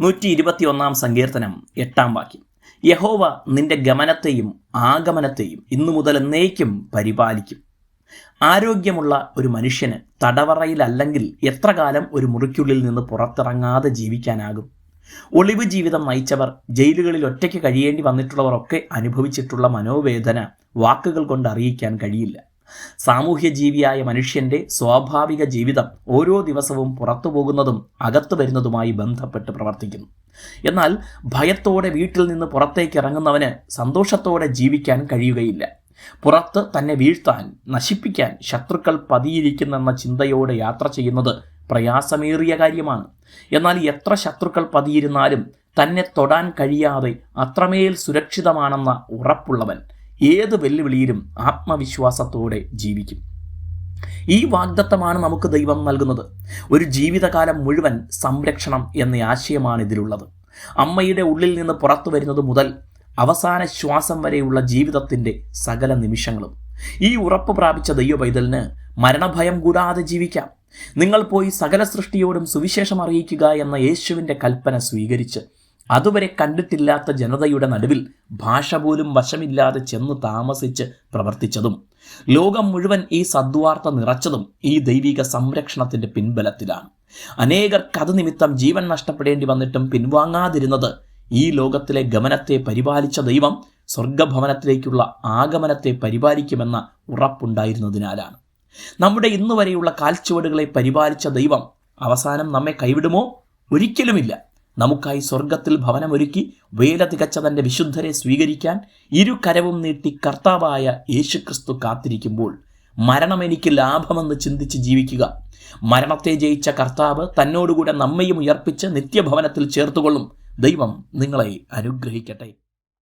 നൂറ്റി ഇരുപത്തിയൊന്നാം സങ്കീർത്തനം എട്ടാം വാക്യം. യഹോവ നിന്റെ ഗമനത്തെയും ആഗമനത്തെയും ഇന്നു മുതൽ എന്നേക്കും പരിപാലിക്കും. ആരോഗ്യമുള്ള ഒരു മനുഷ്യന് തടവറയിലല്ലെങ്കിൽ എത്ര കാലം ഒരു മുറിക്കുള്ളിൽ നിന്ന് പുറത്തിറങ്ങാതെ ജീവിക്കാനാകും? ഒളിവ് ജീവിതം നയിച്ചവർ ജയിലുകളിൽ ഒറ്റയ്ക്ക് കഴിയേണ്ടി വന്നിട്ടുള്ളവരൊക്കെ അനുഭവിച്ചിട്ടുള്ള മനോവേദന വാക്കുകൾ കൊണ്ട് അറിയിക്കാൻ കഴിയില്ല. സാമൂഹ്യ ജീവിയായ മനുഷ്യന്റെ സ്വാഭാവിക ജീവിതം ഓരോ ദിവസവും പുറത്തു പോകുന്നതും അകത്തു വരുന്നതുമായി ബന്ധപ്പെട്ട് പ്രവർത്തിക്കുന്നു. എന്നാൽ ഭയത്തോടെ വീട്ടിൽ നിന്ന് പുറത്തേക്ക് ഇറങ്ങുന്നവന് സന്തോഷത്തോടെ ജീവിക്കാൻ കഴിയുകയില്ല. പുറത്ത് തന്നെ വീഴ്ത്താൻ നശിപ്പിക്കാൻ ശത്രുക്കൾ പതിയിരിക്കുന്നെന്ന ചിന്തയോടെ യാത്ര ചെയ്യുന്നത് പ്രയാസമേറിയ കാര്യമാണ്. എന്നാൽ എത്ര ശത്രുക്കൾ പതിയിരുന്നാലും തന്നെ തൊടാൻ കഴിയാതെ അത്രമേൽ സുരക്ഷിതമാണെന്ന ഉറപ്പുള്ളവൻ ഏത് വെല്ലുവിളിയിലും ആത്മവിശ്വാസത്തോടെ ജീവിക്കും. ഈ വാഗ്ദത്തമാണ് നമുക്ക് ദൈവം നൽകുന്നത്. ഒരു ജീവിതകാലം മുഴുവൻ സംരക്ഷണം എന്ന ആശയമാണ് ഇതിലുള്ളത്. അമ്മയുടെ ഉള്ളിൽ നിന്ന് പുറത്തു വരുന്നത് മുതൽ അവസാന ശ്വാസം വരെയുള്ള ജീവിതത്തിന്റെ സകല നിമിഷങ്ങളും. ഈ ഉറപ്പ് പ്രാപിച്ച ദൈവപൈതലിന് മരണഭയം കൂടാതെ ജീവിക്കാം. നിങ്ങൾ പോയി സകല സൃഷ്ടിയോടും സുവിശേഷം അറിയിക്കുക എന്ന യേശുവിന്റെ കൽപ്പന സ്വീകരിച്ച് അതുവരെ കണ്ടിട്ടില്ലാത്ത ജനതയുടെ നടുവിൽ ഭാഷ പോലും വശമില്ലാതെ ചെന്ന് താമസിച്ച് പ്രവർത്തിച്ചതും ലോകം മുഴുവൻ ഈ സദ്വാർത്ത നിറച്ചതും ഈ ദൈവിക സംരക്ഷണത്തിന്റെ പിൻബലത്തിലാണ്. അനേകർ കഥ നിമിത്തം ജീവൻ നഷ്ടപ്പെടേണ്ടി വന്നിട്ടും പിൻവാങ്ങാതിരുന്നത് ഈ ലോകത്തിലെ ഗമനത്തെ പരിപാലിച്ച ദൈവം സ്വർഗഭവനത്തിലേക്കുള്ള ആഗമനത്തെ പരിപാലിക്കുമെന്ന ഉറപ്പുണ്ടായിരുന്നതിനാലാണ്. നമ്മുടെ ഇന്നുവരെയുള്ള കാൽച്ചുവടുകളെ പരിപാലിച്ച ദൈവം അവസാനം നമ്മെ കൈവിടുമോ? ഒരിക്കലുമില്ല. നമുക്കായി സ്വർഗത്തിൽ ഭവനമൊരുക്കി വേല തികച്ചതന്റെ വിശുദ്ധരെ സ്വീകരിക്കാൻ ഇരു കരവും നീട്ടി കർത്താവായ യേശുക്രിസ്തു കാത്തിരിക്കുമ്പോൾ മരണം എനിക്ക് ലാഭമെന്ന് ചിന്തിച്ച് ജീവിക്കുക. മരണത്തെ ജയിച്ച കർത്താവ് തന്നോടുകൂടെ നമ്മയും ഉയർപ്പിച്ച് നിത്യഭവനത്തിൽ ചേർത്തുകൊള്ളും. ദൈവം നിങ്ങളെ അനുഗ്രഹിക്കട്ടെ.